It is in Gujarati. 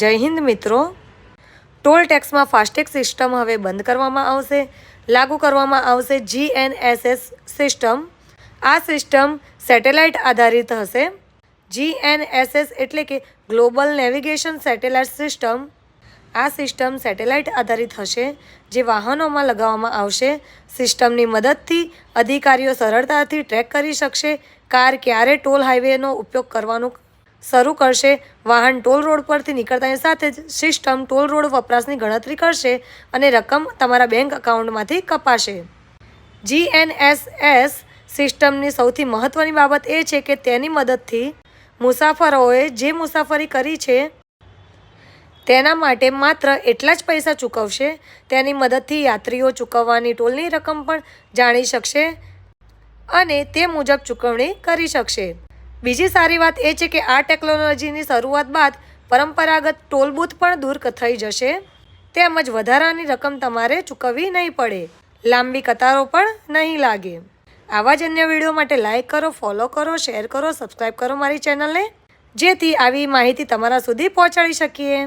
જય હિન્દ મિત્રો. ટોલ ટેક્સમાં ફાસ્ટેગ સિસ્ટમ હવે બંધ કરવામાં આવશે. લાગુ કરવામાં આવશે જીએનએસએસ સિસ્ટમ. આ સિસ્ટમ સેટેલાઇટ આધારિત હશે. જીએનએસએસ એટલે કે ગ્લોબલ નેવિગેશન સેટેલાઇટ સિસ્ટમ. આ સિસ્ટમ સેટેલાઇટ આધારિત હશે જે વાહનોમાં લગાવવામાં આવશે. સિસ્ટમની મદદથી અધિકારીઓ સરળતાથી ટ્રેક કરી શકશે. કાર ક્યારે ટોલ હાઈવેનો ઉપયોગ કરવાનું શરૂ કરશે. વાહન ટોલ રોડ પરથી નીકળતાની સાથે જ સિસ્ટમ ટોલ રોડ વપરાશની ગણતરી કરશે અને રકમ તમારા બેંક એકાઉન્ટમાંથી કપાશે. જીએનએસએસ સિસ્ટમની સૌથી મહત્ત્વની બાબત એ છે કે તેની મદદથી મુસાફરોએ જે મુસાફરી કરી છે તેના માટે માત્ર એટલા જ પૈસા ચૂકવશે. તેની મદદથી યાત્રીઓ ચૂકવવાની ટોલની રકમ પણ જાણી શકશે અને તે મુજબ ચૂકવણી કરી શકશે. બીજી સારી વાત એ છે કે આ ટેકનોલોજીની શરૂઆત બાદ પરંપરાગત ટોલ બૂથ પણ દૂર થઈ જશે. તેમજ વધારાની રકમ તમારે ચૂકવવી નહીં પડે. લાંબી કતારો પણ નહીં લાગે. આવા જ અન્ય વીડિયો માટે લાઇક કરો, ફોલો કરો, શેર કરો સબસ્ક્રાઈબ કરો મારી ચેનલને. જેથી આવી માહિતી તમારા સુધી પહોંચાડી શકીએ.